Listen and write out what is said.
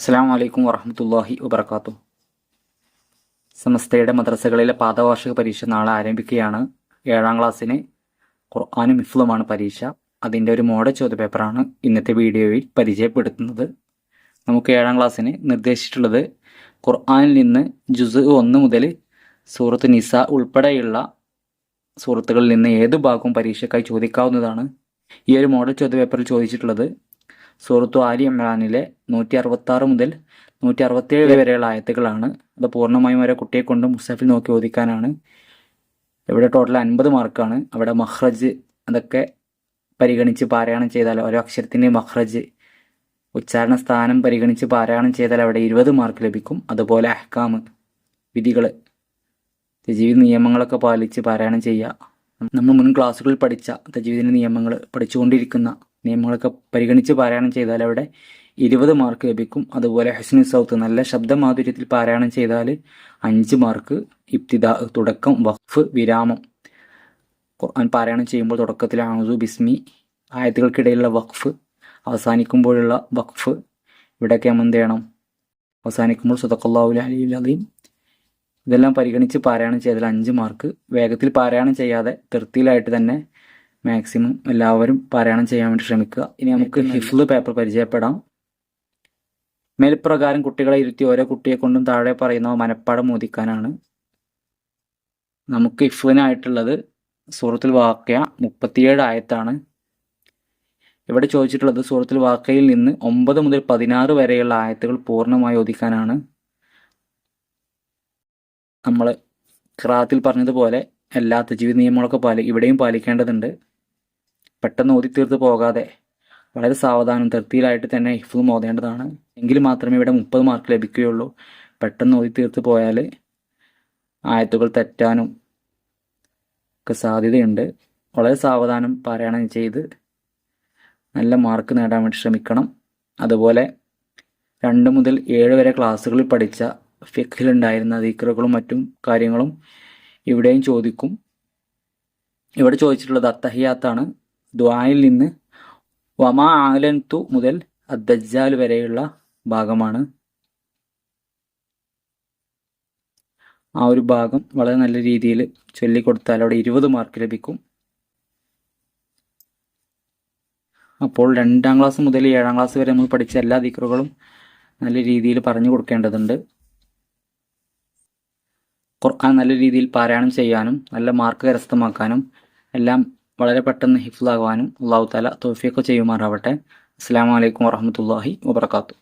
അസ്സാം വലൈക്കും വറഹമത്തല്ലാഹി വബർക്കാത്തു സമസ്തയുടെ മദ്രസകളിലെ പാദവാർഷിക പരീക്ഷ നാളെ ആരംഭിക്കുകയാണ്. ഏഴാം ക്ലാസ്സിന് ഖുർആാനും ഇഫ്ലുമാണ് പരീക്ഷ. അതിന്റെ ഒരു മോഡൽ ചോദ്യപേപ്പറാണ് ഇന്നത്തെ വീഡിയോയിൽ പരിചയപ്പെടുത്തുന്നത്. നമുക്ക് ഏഴാം ക്ലാസ്സിന് നിർദ്ദേശിച്ചിട്ടുള്ളത് ഖുർആാനിൽ നിന്ന് ജുസ് ഒന്ന് മുതൽ സൂറത്ത് നിസ ഉൾപ്പെടെയുള്ള സുഹൃത്തുക്കളിൽ നിന്ന് ഏത് ഭാഗവും പരീക്ഷയ്ക്കായി ചോദിക്കാവുന്നതാണ്. ഈ ഒരു മോഡൽ ചോദ്യപേപ്പറിൽ ചോദിച്ചിട്ടുള്ളത് സൂറത്തു ആലി ഇമ്രാനിലെ നൂറ്റി അറുപത്തി ആറ് മുതൽ നൂറ്റി അറുപത്തിയേഴ് വരെയുള്ള ആയത്തുകളാണ്. അത് പൂർണമായും വരെ കുട്ടിയെ കൊണ്ട് മുസ്തഫിൽ നോക്കി ഓദിക്കാനാണ് ഇവിടെ ടോട്ടൽ അൻപത് മാർക്കാണ് അവിടെ മഹ്റജ് അതൊക്കെ പരിഗണിച്ച് പാരായണം ചെയ്താൽ ഓരോ അക്ഷരത്തിന്റെ മഹ്റജ് ഉച്ചാരണ സ്ഥാനം പരിഗണിച്ച് പാരായണം ചെയ്താൽ അവിടെ ഇരുപത് മാർക്ക് ലഭിക്കും. അതുപോലെ അഹ്കാം വിധികൾ തജീവിത നിയമങ്ങളൊക്കെ പാലിച്ച് പാരായണം ചെയ്യുക. നമ്മൾ മുൻ ക്ലാസ്സുകളിൽ പഠിച്ച തജീവിദിന്റെ നിയമങ്ങൾ പഠിച്ചുകൊണ്ടിരിക്കുന്ന നിയമങ്ങളൊക്കെ പരിഗണിച്ച് പാരായണം ചെയ്താൽ അവിടെ ഇരുപത് മാർക്ക് ലഭിക്കും. അതുപോലെ ഹസ്നു സൗത്ത് നല്ല ശബ്ദമാധുര്യത്തിൽ പാരായണം ചെയ്താൽ അഞ്ച് മാർക്ക് ഇബ്തിദ തുടക്കം വഖഫ് വിരാമം. ഖുർആൻ പാരായണം ചെയ്യുമ്പോൾ തുടക്കത്തിൽ ആണുസു ബിസ്മി ആയത്തുകൾക്കിടയിലുള്ള വഖഫ് അവസാനിക്കുമ്പോഴുള്ള വഖഫ്. ഇവിടെയൊക്കെ നമ്മൾ എന്ത് ചെയ്യണം? അവസാനിക്കുമ്പോൾ സുതക്കല്ലാഹുൽ അലീം ഇതെല്ലാം പരിഗണിച്ച് പാരായണം ചെയ്താൽ അഞ്ച് മാർക്ക് വേഗത്തിൽ പാരായണം ചെയ്യാതെ തൃപ്തിയിലായിട്ട് തന്നെ മാക്സിമം എല്ലാവരും പാരായണം ചെയ്യാൻ വേണ്ടി ശ്രമിക്കുക. ഇനി നമുക്ക് ഹിഫ്ല് പേപ്പർ പരിചയപ്പെടാം. മേൽപ്രകാരം കുട്ടികളെ ഇരുത്തി ഓരോ കുട്ടിയെ കൊണ്ടും താഴെ പറയുന്നവ മനപ്പാടം മോദിക്കാനാണ്. നമുക്ക് ഇഫ്ലിനായിട്ടുള്ളത് സൂറത്തിൽ വാക്യ മുപ്പത്തിയേഴ് ആയത്താണ്. ഇവിടെ ചോദിച്ചിട്ടുള്ളത് സൂറത്തിൽ വാക്കയിൽ നിന്ന് ഒമ്പത് മുതൽ പതിനാറ് വരെയുള്ള ആയത്തുകൾ പൂർണമായി ഒതുക്കാനാണ് നമ്മൾ ക്രാത്തിൽ പറഞ്ഞതുപോലെ എല്ലാ ജീവിത നിയമങ്ങളൊക്കെ പാലി ഇവിടെയും പാലിക്കേണ്ടതുണ്ട്. പെട്ടെന്ന് ഓതി തീർത്ത് പോകാതെ വളരെ സാവധാനം തൃപ്തിയിലായിട്ട് തന്നെ ഹിഫും ഓതേണ്ടതാണ് എങ്കിൽ മാത്രമേ ഇവിടെ മുപ്പത് മാർക്ക് ലഭിക്കുകയുള്ളൂ. പെട്ടെന്ന് ഓതി തീർത്ത് പോയാൽ ആയത്തുകൾ തെറ്റാനും ഒക്കെ സാധ്യതയുണ്ട്. വളരെ സാവധാനം പാരായണം ചെയ്ത് നല്ല മാർക്ക് നേടാൻ വേണ്ടി ശ്രമിക്കണം. അതുപോലെ രണ്ട് മുതൽ ഏഴ് വരെ ക്ലാസ്സുകളിൽ പഠിച്ച ഫിഖിലുണ്ടായിരുന്ന ദീക്കറുകളും മറ്റും കാര്യങ്ങളും ഇവിടെയും ചോദിക്കും. ഇവിടെ ചോദിച്ചിട്ടുള്ളത് അത്തഹിയാത്താണ്. ദ്വായിൽ നിന്ന് വമാ ആലൻതു മുതൽ അദ്ദജാൽ വരെയുള്ള ഭാഗമാണ്. ആ ഒരു ഭാഗം വളരെ നല്ല രീതിയിൽ ചൊല്ലിക്കൊടുത്താൽ അവിടെ ഇരുപത് മാർക്ക് ലഭിക്കും. അപ്പോൾ രണ്ടാം ക്ലാസ് മുതൽ ഏഴാം ക്ലാസ് വരെ നമ്മൾ പഠിച്ച എല്ലാ ദിക്കറുകളും നല്ല രീതിയിൽ പറഞ്ഞു കൊടുക്കേണ്ടതുണ്ട്. ഖുർആൻ നല്ല രീതിയിൽ പാരായണം ചെയ്യാനും നല്ല മാർക്ക് കരസ്ഥമാക്കാനും എല്ലാം വളരെ പെട്ടെന്ന് ഹിഫ്ലാകുവാനും അള്ളാഹു താല തോഫിയൊക്കെ ചെയ്യുമാറാവട്ടെ. അസ്സാം വലൈക്കും വറഹമത്തല്ലാഹി വാബർക്കാത്തു